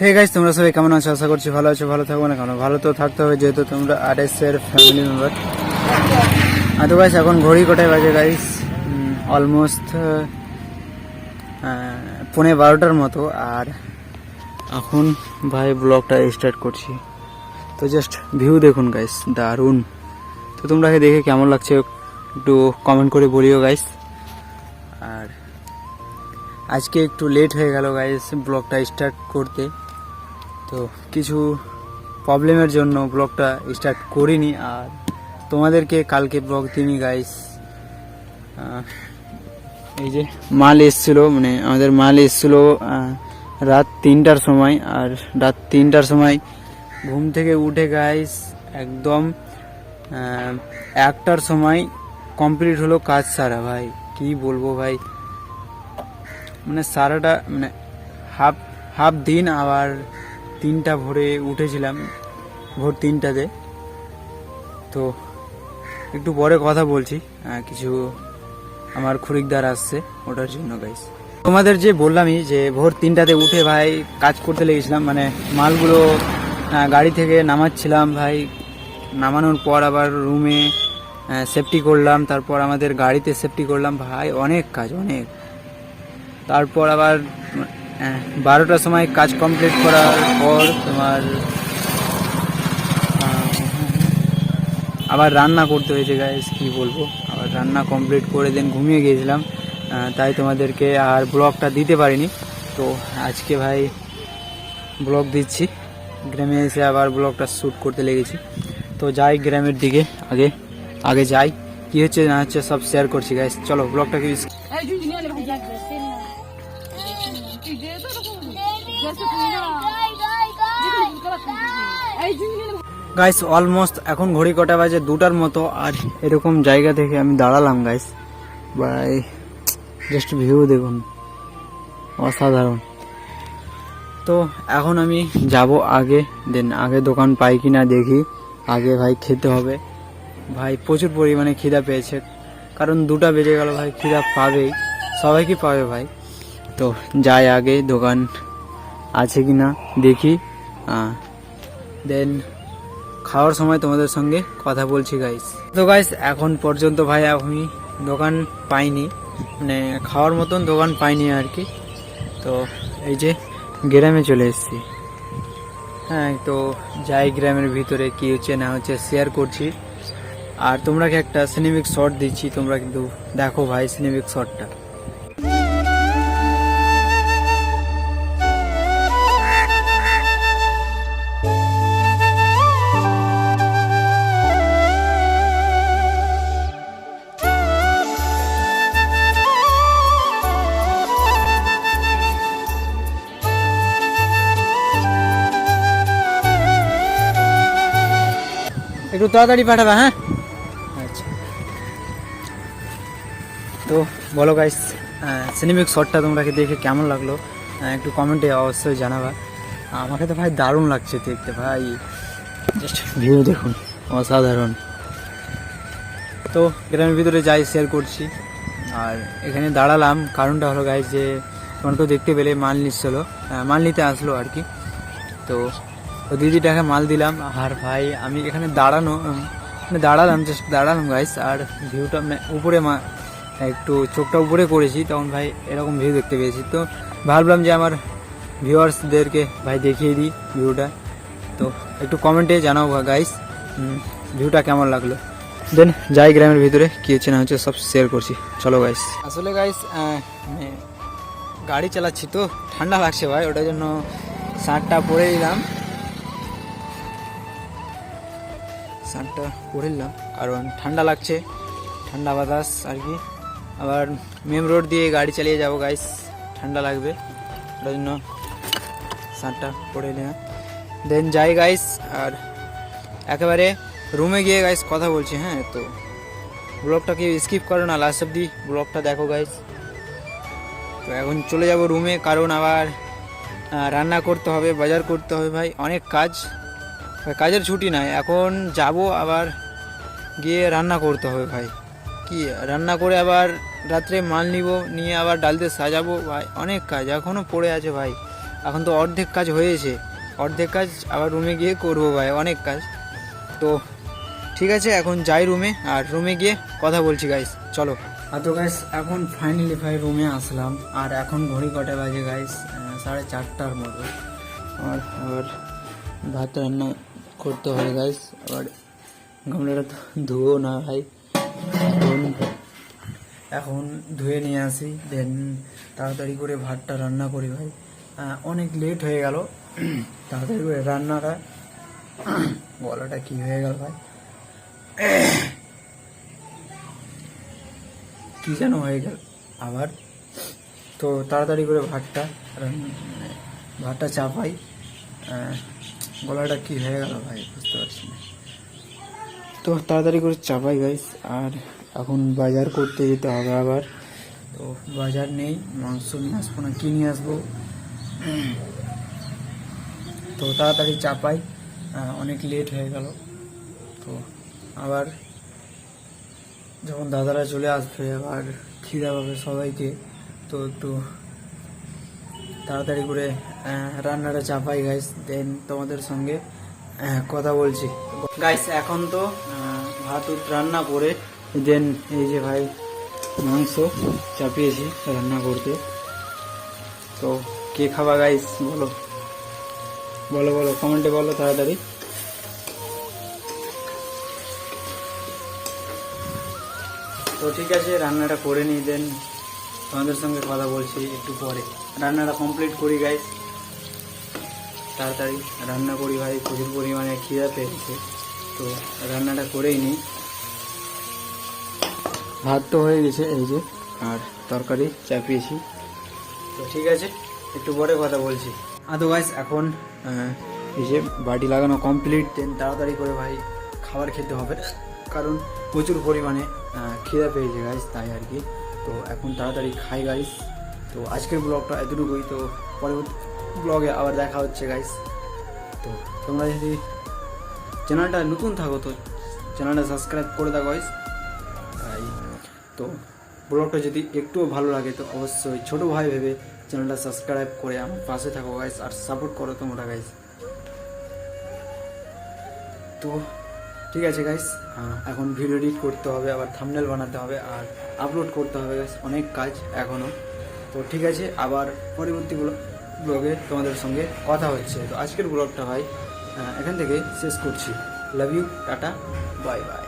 Hey guys তোমরা সবাই কেমন আছো? আশা করছি ভালো আছো, ভালো থাকব না কেন ভালো তো থাকতে হবে, যেহেতু তোমরা আরএস এর ফ্যামিলি মেম্বার আর তো গাইস এখন ঘড়ি কোটায় বাজে গাইস অলমোস্ট পৌনে বারোটার মতো, আর এখন ভাই ব্লগটা স্টার্ট করছি। তো জাস্ট ভিউ দেখুন গাইস দারুণ। তো তোমরা দেখে কেমন লাগছে একটু কমেন্ট করে বলিও গাইস আর আজকে একটু লেট হয়ে গেল গাইস ব্লগটা স্টার্ট করতে। তো কিছু প্রবলেমের জন্য ব্লগটা স্টার্ট করিনি, আর তোমাদেরকে কালকে ব্লগ দিইনি গাইস এই যে মাল এসছিল মানে আমাদের মাল এসছিল রাত তিনটার সময়, আর রাত তিনটার সময় ঘুম থেকে উঠে গাইস একদম একটার সময় কমপ্লিট হলো কাজ সারা, ভাই। কি বলব, ভাই? মানে সারাটা মানে হাফ হাফ দিন, আবার তিনটা ভোরে উঠেছিলাম, ভোর তিনটাতে। তো একটু পরে কথা বলছি কিছু আমার খরিকদার আসছে ওটার জন্য গাইস তোমাদের যে বললামই যে ভোর তিনটাতে উঠে ভাই কাজ করতে লেগেছিলাম মানে মালগুলো গাড়ি থেকে নামাচ্ছিলাম ভাই। নামানোর পর আবার রুমে সেফটি করলাম, তারপর আমাদের গাড়িতে সেফটি করলাম। ভাই, অনেক কাজ, অনেক। তারপর আবার বারোটার সময় কাজ কমপ্লিট করার পর তোমার আবার রান্না করতে হয়েছে গাইস কি বলব? আবার রান্না কমপ্লিট করে দেন ঘুমিয়ে গিয়েছিলাম তাই তোমাদেরকে আর ব্লগটা দিতে পারিনি। তো আজকে ভাই ব্লগ দিচ্ছি। গ্রামে এসে আবার ব্লগটা শ্যুট করতে লেগেছি। তো যাই গ্রামের দিকে, আগে আগে যাই। কি হচ্ছে না হচ্ছে সব শেয়ার করছি গাইস চলো ব্লগটাকে গাইস অলমোস্ট এখন ঘড়ি কটা বাজে? দুটার মতো। আর এরকম জায়গা থেকে আমি দাঁড়ালাম গাইস বাই জাস্ট ভিউ দেখুন। অসাধারণ। তো এখন আমি যাব আগে। দেন আগে দোকান পাই কি না দেখি। আগে ভাই খেতে হবে। ভাই প্রচুর পরিমাণে খিদা পেয়েছে। কারণ দুটা বেজে গেল ভাই খিদা পাবেই। সবাইকে পাবে ভাই? তো যাই আগে দোকান আছে কি না দেখি দেন খাওয়ার সময় তোমাদের সঙ্গে কথা বলছি গাইস তো গাইস এখন পর্যন্ত ভাই আমি দোকান পাইনি। মানে খাওয়ার মতন দোকান পাইনি আর কি। তো এই যে গ্রামে চলে এসেছি। হ্যাঁ তো যাই গ্রামের ভিতরে কি হচ্ছে না হচ্ছে শেয়ার করছি। আর তোমরাকে একটা সিনেমিক শট দিচ্ছি, তোমরা কিন্তু দেখো ভাই সিনেমিক শটটা একটু তাড়াতাড়ি পাঠাবে হ্যাঁ? আচ্ছা। তো বলো গাইস সিনেমিক শটটা তোমরাকে দেখে কেমন লাগল? একটু কমেন্টে অবশ্যই জানাবা। আমাকে তো ভাই দারুণ লাগছে দেখতে ভাই। জাস্ট ভিউ দেখুন অসাধারণ। তো গ্রামের ভিতরে যাই শেয়ার করছি। আর এখানে দাঁড়ালাম কারণটা হলো গাইস যে তোমরা তো দেখতে পেলে মাল নিচ্ছিল মাল নিতে আসলো আর কি। তো তো দিদিটাকে মাল দিলাম। আর ভাই, আমি এখানে দাঁড়ানো মানে দাঁড়ালাম জাস্ট দাঁড়ালাম গাইস আর ভিউটা উপরে মা, একটু চোখটা উপরে করেছি, তখন ভাই এরকম ভিউ দেখতে পেয়েছি। তো ভাবলাম যে আমার ভিউয়ার্সদেরকে ভাই দেখিয়ে দিই ভিউটা তো একটু কমেন্টে জানাও গাইস ভিউটা কেমন লাগল? দেন যাই গ্রামের ভিতরে, কী হচ্ছে না হচ্ছে সব শেয়ার করছি। চলো গাইস আসলে গাইস মানে গাড়ি চালাচ্ছি তো, ঠান্ডা লাগছে ভাই, ওটার জন্য শার্টটা পরে দিলাম শার্টটা পরে নিলাম। কারণ ঠান্ডা লাগছে, ঠান্ডা বাতাস আর কি। আবার মেম রোড দিয়ে গাড়ি চালিয়ে যাব গাইস ঠান্ডা লাগবে, ওটার জন্য শার্টটা পরে নিলাম। দেন যাই গাইস আর একেবারে রুমে গিয়ে গাইস কথা বলছি হ্যাঁ? তো ব্লগটাকে স্কিপ করো না লাস্ট অব্দি ব্লগটা দেখো গাইস তো এখন চলে যাব রুমে কারণ আবার রান্না করতে হবে, বাজার করতে হবে, ভাই। অনেক কাজ। কাজের ছুটি নাই, এখন যাব আবার গিয়ে রান্না করতে হবে ভাই। কি, রান্না করে আবার রাত্রে মাল নিব, নিয়ে আবার ডালতে সাজাবো, ভাই, অনেক কাজ এখনও পড়ে আছে ভাই। এখন তো অর্ধেক কাজ হয়েছে, অর্ধেক কাজ আবার রুমে গিয়ে করব ভাই, অনেক কাজ। তো ঠিক আছে, এখন যাই রুমে, আর রুমে গিয়ে কথা বলছি গাইস চলো। আর তো গাইস এখন ফাইনালি ভাই রুমে আসলাম, আর এখন ঘড়ি কটা বাজে গাইস সাড়ে চারটার মতো। আর, আবার ভাত রান্না করতে হবে গাইস আবার গামলাটা তো ধুয়েও না, ভাই। এখন এখন ধুয়ে নিয়ে আসি দেন তাড়াতাড়ি করে ভাতটা রান্না করি, ভাই। অনেক লেট হয়ে গেল। তাড়াতাড়ি করে রান্নাটা গলাটা কি হয়ে গেল, ভাই? কি যেন হয়ে গেল। আবার তো তাড়াতাড়ি করে ভাতটা ভাতটা চাপাই। গলাটা কি হয়ে গেল ভাই? বুঝতে পারছি না। তো তাড়াতাড়ি করে চাপাই গাইস আর এখন বাজার করতে যেতে হবে আবার। তো বাজার নেই মাংস নিয়ে আসব না কি নিয়ে আসব? তো তাড়াতাড়ি চাপাই অনেক লেট হয়ে গেল। তো আবার যখন দাদারা চলে আসবে আবার খিদা পাবে সবাইকে তো একটু তাড়াতাড়ি করে রান্নাটা চাপাই গাইস দেন তোমাদের সঙ্গে কথা বলছি। গাইস এখন তো ভাত রান্না করে দেন এই যে ভাই মাংস চাপিয়েছি রান্না করতে। তো কে খাবা গাইস বলো। বলো বলো কমেন্টে বলো তাড়াতাড়ি। তো ঠিক আছে, রান্নাটা করে নিই দেন তোমাদের সঙ্গে কথা বলছি একটু পরে। রান্নাটা কমপ্লিট করি গাই তাড়াতাড়ি রান্না করি, ভাই। প্রচুর পরিমাণে খিদা পেয়েছে। তো রান্নাটা করেই নিই ভাত তো হয়ে গেছে, এই যে। আর তরকারি চাপিয়েছি। তো ঠিক আছে, একটু পরে কথা বলছি। আদৌ গাইস এখন এই যে বাটি লাগানো কমপ্লিট দেন তাড়াতাড়ি করে, ভাই, খাবার খেতে হবে। কারণ প্রচুর পরিমাণে খিদা পেয়েছে গাইস তাই আর কি। তো এখন তাড়াতাড়ি খাই গাইস তো আজকের ব্লগটা এতটুকুই। তো পরবর্তী ব্লগে আবার দেখা হচ্ছে গাইস তো তোমরা যদি চ্যানেলটা নতুন থাকো, তো চ্যানেলটা সাবস্ক্রাইব করে দাও গাইস তাই, তো ব্লগটা যদি একটুও ভালো লাগে, তো অবশ্যই ছোটো ভাই ভেবে চ্যানেলটা সাবস্ক্রাইব করে আমার পাশে থাকো গাইস আর সাপোর্ট করো তোমরা গাইস তো ঠিক আছে গাইস এখন ভিডিও এডিট করতে হবে, আবার থামনেল বানাতে হবে, আর আপলোড করতে হবে গাইস অনেক কাজ এখনও তো ঠিক আছে, আবার পরবর্তী ব্লগে তোমাদের সঙ্গে কথা হচ্ছে। তো আজকের ব্লগটা ভাই এখান থেকে শেষ করছি। Love you tata bye bye